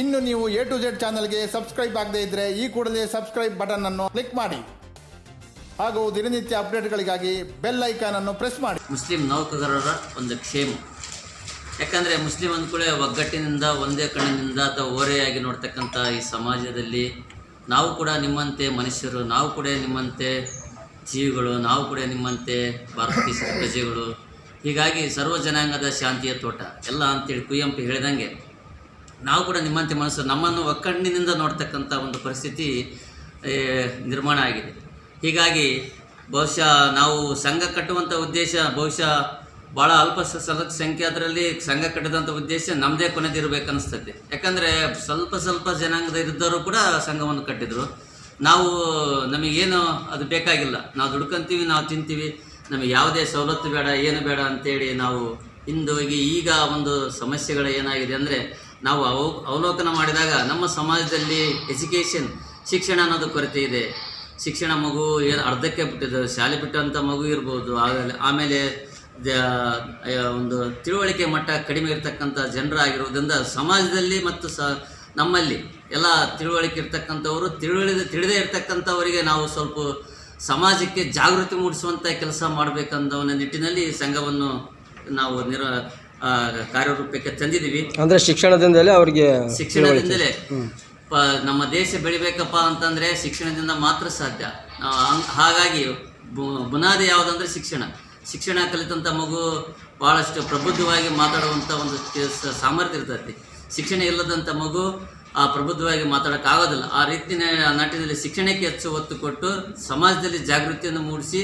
ಇನ್ನು ನೀವು A to Z ಚಾನಲ್ಗೆ ಸಬ್ಸ್ಕ್ರೈಬ್ ಆಗದೇ ಇದ್ದರೆ ಈ ಕೂಡಲೇ ಸಬ್ಸ್ಕ್ರೈಬ್ ಬಟನ್ ಅನ್ನು ಕ್ಲಿಕ್ ಮಾಡಿ. ಹಾಗೂ ದಿನನಿತ್ಯ ಅಪ್ಡೇಟ್ಗಳಿಗಾಗಿ ಬೆಲ್ ಐಕಾನ್ ಅನ್ನು ಪ್ರೆಸ್ ಮಾಡಿ. ಮುಸ್ಲಿಂ ನೌಕರರ ಒಂದು ಕ್ಷೇಮ. ಯಾಕಂದರೆ ಮುಸ್ಲಿಂ ಅಂದ್ಕೊಳ್ಳೆ ಒಗ್ಗಟ್ಟಿನಿಂದ, ಒಂದೇ ಕಣ್ಣಿನಿಂದ ಅಥವಾ ಓರೆಯಾಗಿ ನೋಡ್ತಕ್ಕಂಥ ಈ ಸಮಾಜದಲ್ಲಿ ನಾವು ಕೂಡ ನಿಮ್ಮಂತೆ ಮನುಷ್ಯರು, ನಾವು ಕೂಡ ನಿಮ್ಮಂತೆ ಜೀವಿಗಳು, ನಾವು ಕೂಡ ನಿಮ್ಮಂತೆ ಭಾರತೀಯ ಪ್ರಜೆಗಳು. ಹೀಗಾಗಿ ಸರ್ವ ಜನಾಂಗದ ಶಾಂತಿಯ ತೋಟ. ಎಲ್ಲ ಅಂತೇಳಿ ಕುವೆಂಪು ಹೇಳಿದಂಗೆ ನಾವು ಕೂಡ ನಿಮ್ಮಂತೆ ಮನಸ್ಸು ನಮ್ಮನ್ನು ಒಕ್ಕಣ್ಣಿನಿಂದ ನೋಡ್ತಕ್ಕಂಥ ಒಂದು ಪರಿಸ್ಥಿತಿ ನಿರ್ಮಾಣ ಆಗಿದೆ. ಹೀಗಾಗಿ ಬಹುಶಃ ನಾವು ಸಂಘ ಕಟ್ಟುವಂಥ ಉದ್ದೇಶ, ಬಹುಶಃ ಭಾಳ ಅಲ್ಪ ಸಂಖ್ಯಾತರಲ್ಲಿ ಸಂಘ ಕಟ್ಟಿದಂಥ ಉದ್ದೇಶ ನಮ್ಮದೇ ಕೊನೆದಿರಬೇಕು ಅನಿಸ್ತದೆ. ಯಾಕಂದರೆ ಸ್ವಲ್ಪ ಸ್ವಲ್ಪ ಜನಾಂಗದ ಇದ್ದವರು ಕೂಡ ಸಂಘವನ್ನು ಕಟ್ಟಿದರು. ನಾವು ನಮಗೇನು ಅದು ಬೇಕಾಗಿಲ್ಲ. ನಾವು ದುಡ್ಕೊಂತೀವಿ, ನಾವು ತಿಂತೀವಿ. ನಮಗೆ ಯಾವುದೇ ಸವಲತ್ತು ಬೇಡ, ಏನು ಬೇಡ ಅಂತೇಳಿ ನಾವು ಹಿಂದೋಗಿ ಈಗ ಒಂದು ಸಮಸ್ಯೆಗಳು ಏನಾಗಿದೆ ಅಂದರೆ ನಾವು ಅವ, ಅವಲೋಕನ ಮಾಡಿದಾಗ ನಮ್ಮ ಸಮಾಜದಲ್ಲಿ ಎಜುಕೇಷನ್ ಶಿಕ್ಷಣ ಅನ್ನೋದು ಕೊರತೆ ಇದೆ. ಶಿಕ್ಷಣ ಮಗು ಅರ್ಧಕ್ಕೆ ಬಿಟ್ಟಿದ್ದು, ಶಾಲೆ ಬಿಟ್ಟಂಥ ಮಗು ಇರ್ಬೋದು, ಆಮೇಲೆ ಆಮೇಲೆ ಒಂದು ತಿಳುವಳಿಕೆ ಮಟ್ಟ ಕಡಿಮೆ ಇರತಕ್ಕಂಥ ಜನರಾಗಿರೋದ್ರಿಂದ ಸಮಾಜದಲ್ಲಿ ಮತ್ತು ಸ, ನಮ್ಮಲ್ಲಿ ಎಲ್ಲ ತಿಳುವಳಿಕೆ ಇರ್ತಕ್ಕಂಥವರು ತಿಳುವಳಿದ, ತಿಳಿದೇ ಇರ್ತಕ್ಕಂಥವರಿಗೆ ನಾವು ಸ್ವಲ್ಪ ಸಮಾಜಕ್ಕೆ ಜಾಗೃತಿ ಮೂಡಿಸುವಂಥ ಕೆಲಸ ಮಾಡಬೇಕಂತ ಒಂದು ನಿಟ್ಟಿನಲ್ಲಿ ಸಂಘವನ್ನು ನಾವು ನಿರ ಕಾರ್ಯರೂಪಕ್ಕೆ ತಂದಿದ್ದೀವಿ. ಅಂದ್ರೆ ಶಿಕ್ಷಣದಿಂದಲೇ ಅವರಿಗೆ ಶಿಕ್ಷಣದಿಂದಲೇ. ಪ ನಮ್ಮ ದೇಶ ಬೆಳಿಬೇಕಪ್ಪ ಅಂತಂದ್ರೆ ಶಿಕ್ಷಣದಿಂದ ಮಾತ್ರ ಸಾಧ್ಯ. ಹಾಗಾಗಿ ಬುನಾದಿ ಯಾವುದಂದ್ರೆ ಶಿಕ್ಷಣ. ಶಿಕ್ಷಣ ಕಲಿತಂಥ ಮಗು ಭಾಳಷ್ಟು ಪ್ರಬುದ್ಧವಾಗಿ ಮಾತಾಡುವಂಥ ಒಂದು ಸಾಮರ್ಥ್ಯ ಇರ್ತೈತಿ. ಶಿಕ್ಷಣ ಇಲ್ಲದಂಥ ಮಗು ಆ ಪ್ರಬುದ್ಧವಾಗಿ ಮಾತಾಡೋಕ್ಕಾಗೋದಿಲ್ಲ. ಆ ರೀತಿ ನಾಟಿನಲ್ಲಿ ಶಿಕ್ಷಣಕ್ಕೆ ಹೆಚ್ಚು ಒತ್ತು ಕೊಟ್ಟು ಸಮಾಜದಲ್ಲಿ ಜಾಗೃತಿಯನ್ನು ಮೂಡಿಸಿ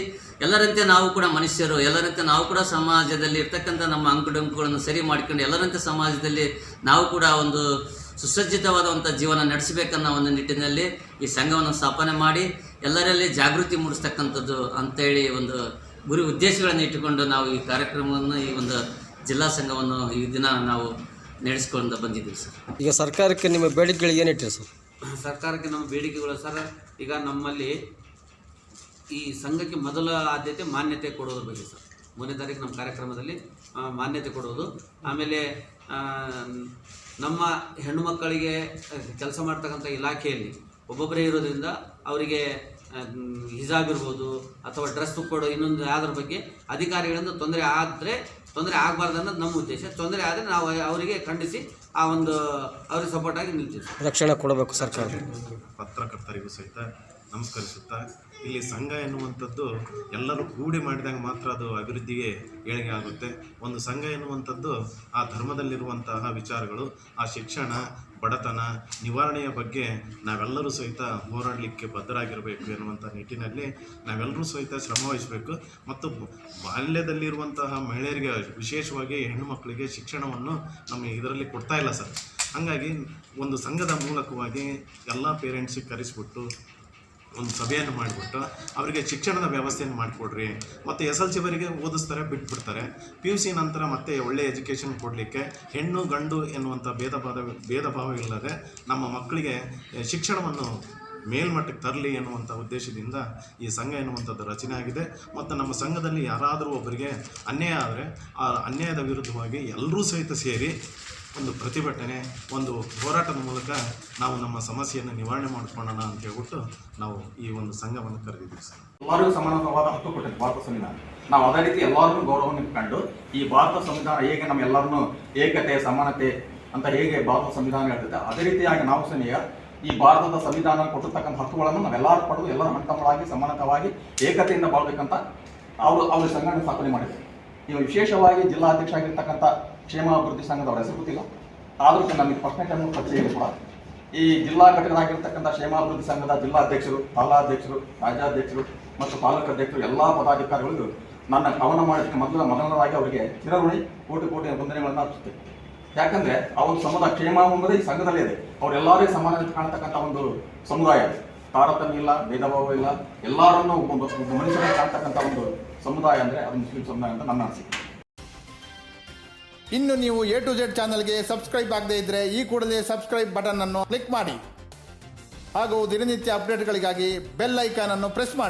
ಎಲ್ಲರಂತೆ ನಾವು ಕೂಡ ಮನುಷ್ಯರು, ಎಲ್ಲರಂತೆ ನಾವು ಕೂಡ ಸಮಾಜದಲ್ಲಿ ಇರ್ತಕ್ಕಂಥ ನಮ್ಮ ಅಂಕುಡೊಂಕುಗಳನ್ನು ಸರಿ ಮಾಡಿಕೊಂಡು ಎಲ್ಲರಂತೆ ಸಮಾಜದಲ್ಲಿ ನಾವು ಕೂಡ ಒಂದು ಸುಸಜ್ಜಿತವಾದಂಥ ಜೀವನ ನಡೆಸಬೇಕನ್ನೋ ಒಂದು ನಿಟ್ಟಿನಲ್ಲಿ ಈ ಸಂಘವನ್ನು ಸ್ಥಾಪನೆ ಮಾಡಿ ಎಲ್ಲರಲ್ಲಿ ಜಾಗೃತಿ ಮೂಡಿಸ್ತಕ್ಕಂಥದ್ದು ಅಂತೇಳಿ ಒಂದು ಗುರಿ ಉದ್ದೇಶಗಳನ್ನು ಇಟ್ಟುಕೊಂಡು ನಾವು ಈ ಕಾರ್ಯಕ್ರಮವನ್ನು ಈ ಒಂದು ಜಿಲ್ಲಾ ಸಂಘವನ್ನು ಈ ದಿನ ನಾವು ನಡೆಸ್ಕೊಂಡು ಬಂದಿದ್ದೀವಿ ಸರ್. ಈಗ ಸರ್ಕಾರಕ್ಕೆ ನಿಮ್ಮ ಬೇಡಿಕೆಗಳಿಗೆ ಏನಿಟ್ಟಿರಿ ಸರ್? ಸರ್ಕಾರಕ್ಕೆ ನಮ್ಮ ಬೇಡಿಕೆಗಳು ಸರ್ ಈಗ ನಮ್ಮಲ್ಲಿ ಈ ಸಂಘಕ್ಕೆ ಮೊದಲ ಆದ್ಯತೆ ಮಾನ್ಯತೆ ಕೊಡೋದ್ರ ಬಗ್ಗೆ ಸರ್. ಮೂರನೇ ತಾರೀಕು ನಮ್ಮ ಕಾರ್ಯಕ್ರಮದಲ್ಲಿ ಮಾನ್ಯತೆ ಕೊಡೋದು. ಆಮೇಲೆ ನಮ್ಮ ಹೆಣ್ಣು ಮಕ್ಕಳಿಗೆ ಕೆಲಸ ಮಾಡ್ತಕ್ಕಂಥ ಇಲಾಖೆಯಲ್ಲಿ ಒಬ್ಬೊಬ್ಬರೇ ಇರೋದ್ರಿಂದ ಅವರಿಗೆ ಹಿಜಾಬ್ ಇರ್ಬೋದು ಅಥವಾ ಡ್ರೆಸ್ ಕೊಡೋ ಇನ್ನೊಂದು ಯಾವುದ್ರ ಬಗ್ಗೆ ಅಧಿಕಾರಿಗಳಿಂದ ತೊಂದರೆ ಆದರೆ ತೊಂದರೆ ಆಗಬಾರ್ದು ಅನ್ನೋದು ನಮ್ಮ ಉದ್ದೇಶ. ತೊಂದರೆ ಆದರೆ ನಾವು ಅವರಿಗೆ ಖಂಡಿಸಿ ಆ ಒಂದು ಅವ್ರಿಗೆ ಸಪೋರ್ಟ್ ಆಗಿ ನಿಲ್ತೀವಿ. ರಕ್ಷಣೆ ಕೊಡಬೇಕು ಸರ್ಕಾರ. ಪತ್ರಕರ್ತರಿಗೂ ಸಹಿತ ನಮಸ್ಕರಿಸುತ್ತಾ, ಇಲ್ಲಿ ಸಂಘ ಎನ್ನುವಂಥದ್ದು ಎಲ್ಲರೂ ಕೂಡಿ ಮಾಡಿದಾಗ ಮಾತ್ರ ಅದು ಅಭಿವೃದ್ಧಿಗೆ ಏಳಿಗೆ ಆಗುತ್ತೆ. ಒಂದು ಸಂಘ ಎನ್ನುವಂಥದ್ದು ಆ ಧರ್ಮದಲ್ಲಿರುವಂತಹ ವಿಚಾರಗಳು, ಆ ಶಿಕ್ಷಣ, ಬಡತನ, ನಿವಾರಣೆಯ ಬಗ್ಗೆ ನಾವೆಲ್ಲರೂ ಸಹಿತ ಹೋರಾಡಲಿಕ್ಕೆ ಬದ್ಧರಾಗಿರಬೇಕು ಎನ್ನುವಂಥ ನಿಟ್ಟಿನಲ್ಲಿ ನಾವೆಲ್ಲರೂ ಸಹಿತ ಶ್ರಮ ವಹಿಸಬೇಕು. ಮತ್ತು ಬಾಲ್ಯದಲ್ಲಿರುವಂತಹ ಮಹಿಳೆಯರಿಗೆ ವಿಶೇಷವಾಗಿ ಹೆಣ್ಣು ಮಕ್ಕಳಿಗೆ ಶಿಕ್ಷಣವನ್ನು ನಮ್ಮ ಇದರಲ್ಲಿ ಕೊಡ್ತಾ ಇಲ್ಲ ಸರ್. ಹಾಗಾಗಿ ಒಂದು ಸಂಘದ ಮೂಲಕವಾಗಿ ಎಲ್ಲ ಪೇರೆಂಟ್ಸಿಗೆ ಕರೆಸಿಬಿಟ್ಟು ಒಂದು ಸಭೆಯನ್ನು ಮಾಡಿಬಿಟ್ಟು ಅವರಿಗೆ ಶಿಕ್ಷಣದ ವ್ಯವಸ್ಥೆಯನ್ನು ಮಾಡಿಕೊಡ್ರಿ. ಮತ್ತು ಎಸ್ ಎಲ್ ಸಿವರಿಗೆ ಓದಿಸ್ತಾರೆ, ಬಿಟ್ಬಿಡ್ತಾರೆ. ಪಿ ಯು ಸಿ ನಂತರ ಮತ್ತೆ ಒಳ್ಳೆಯ ಎಜುಕೇಷನ್ ಕೊಡಲಿಕ್ಕೆ ಹೆಣ್ಣು ಗಂಡು ಎನ್ನುವಂಥ ಭೇದ ಭಾವ ಭೇದ ಭಾವ ಇಲ್ಲದೆ ನಮ್ಮ ಮಕ್ಕಳಿಗೆ ಶಿಕ್ಷಣವನ್ನು ಮೇಲ್ಮಟ್ಟಕ್ಕೆ ತರಲಿ ಎನ್ನುವಂಥ ಉದ್ದೇಶದಿಂದ ಈ ಸಂಘ ಎನ್ನುವಂಥದ್ದು ರಚನೆ ಆಗಿದೆ. ಮತ್ತು ನಮ್ಮ ಸಂಘದಲ್ಲಿ ಯಾರಾದರೂ ಒಬ್ಬರಿಗೆ ಅನ್ಯಾಯ ಆದರೆ ಆ ಅನ್ಯಾಯದ ವಿರುದ್ಧವಾಗಿ ಎಲ್ಲರೂ ಸಹಿತ ಸೇರಿ ಒಂದು ಪ್ರತಿಭಟನೆ, ಒಂದು ಹೋರಾಟದ ಮೂಲಕ ನಾವು ನಮ್ಮ ಸಮಸ್ಯೆಯನ್ನು ನಿವಾರಣೆ ಮಾಡಿಕೊಳ್ಳೋಣ ಅಂತ ಹೇಳ್ಬಿಟ್ಟು ನಾವು ಈ ಒಂದು ಸಂಘವನ್ನು ಕರೆದಿದ್ದೀವಿ ಸರ್. ಎಲ್ಲರಿಗೂ ಸಮಾನವಾದ ಹಕ್ಕು ಕೊಟ್ಟಿದೆ ಭಾರತ ಸಂವಿಧಾನ. ನಾವು ಅದೇ ರೀತಿ ಎಲ್ಲರಿಗೂ ಗೌರವವನ್ನು ಇಟ್ಕೊಂಡು ಈ ಭಾರತ ಸಂವಿಧಾನ ಹೇಗೆ ನಮ್ಮ ಎಲ್ಲರನ್ನೂ ಏಕತೆ, ಸಮಾನತೆ ಅಂತ ಹೇಗೆ ಭಾರತ ಸಂವಿಧಾನ ಹೇಳ್ತದೆ, ಅದೇ ರೀತಿಯಾಗಿ ನಾವು ಸಹ ಈ ಭಾರತದ ಸಂವಿಧಾನ ಕೊಟ್ಟಿರ್ತಕ್ಕಂಥ ಹಕ್ಕುಗಳನ್ನು ನಾವೆಲ್ಲರೂ ಪಡೆದು ಎಲ್ಲರ ಹಂತಮಳಾಗಿ ಸಮಾನತವಾಗಿ ಏಕತೆಯಿಂದ ಬಾಳ್ಬೇಕಂತ ಅವರು ಅವರು ಸಂಘಟನೆ ಸ್ಥಾಪನೆ ಮಾಡಿದ್ದಾರೆ ಇವಾಗ ವಿಶೇಷವಾಗಿ ಜಿಲ್ಲಾಧ್ಯಕ್ಷ ಆಗಿರ್ತಕ್ಕಂಥ ಕ್ಷೇಮಾಭಿವೃದ್ಧಿ ಸಂಘದವರ ಹೆಸರು ಗೊತ್ತಿಲ್ಲ. ಆದರೂ ನಮಗೆ ಪ್ರಶ್ನೆ ಕಣ್ಣು ಪರಿಚಯ ಕೂಡ ಈ ಜಿಲ್ಲಾ ಘಟಕರಾಗಿರ್ತಕ್ಕಂಥ ಕ್ಷೇಮಾಭಿವೃದ್ಧಿ ಸಂಘದ ಜಿಲ್ಲಾಧ್ಯಕ್ಷರು, ತಾಲಾಧ್ಯಕ್ಷರು, ರಾಜ್ಯಾಧ್ಯಕ್ಷರು ಮತ್ತು ತಾಲೂಕು ಅಧ್ಯಕ್ಷರು ಎಲ್ಲ ಪದಾಧಿಕಾರಿಗಳಿಗೂ ನನ್ನ ಕವನ ಮಾಡಿದ ಮೊದಲ ಮೊದಲನೇದಾಗಿ ಅವರಿಗೆ ಚಿರಋಣಿ, ಕೋಟಿ ಕೋಟಿ ವಂದನೆಗಳನ್ನು ಅರ್ಪಿಸುತ್ತೆ ಯಾಕಂದ್ರೆ ಅವ್ರ ಸಮುದಾಯ ಕ್ಷೇಮ ಎಂಬುದೇ ಈ ಸಂಘದಲ್ಲೇ ಇದೆ. ಅವರೆಲ್ಲರೂ ಸಮಾನ ಕಾಣ್ತಕ್ಕಂಥ ಒಂದು ಸಮುದಾಯ ತಾರತಮ್ಯ ಇಲ್ಲ ಭೇದ ಭಾವ ಇಲ್ಲ, ಎಲ್ಲರನ್ನೂ ಒಬ್ಬ ಒಬ್ಬ ಕಾಣ್ತಕ್ಕಂಥ ಒಂದು ಸಮುದಾಯ ಅಂದ್ರೆ ಅದು ಮುಸ್ಲಿಂ ಸಮುದಾಯ ಅಂತ ನನ್ನ ಅನಿಸಿಕೆ. ಇನ್ನು ನೀವು ಎ ಟು ಜೆಡ್ ಚಾನಲ್ಗೆ ಸಬ್ಸ್ಕ್ರೈಬ್ ಆಗದೇ ಇದ್ರೆ ಈ ಕೂಡಲೇ ಸಬ್ಸ್ಕ್ರೈಬ್ ಬಟನ್ ಅನ್ನು ಕ್ಲಿಕ್ ಮಾಡಿ. ಹಾಗೂ ದಿನನಿತ್ಯ ಅಪ್ಡೇಟ್ಗಳಿಗಾಗಿ ಬೆಲ್ ಐಕಾನ್ ಅನ್ನು ಪ್ರೆಸ್ ಮಾಡಿ.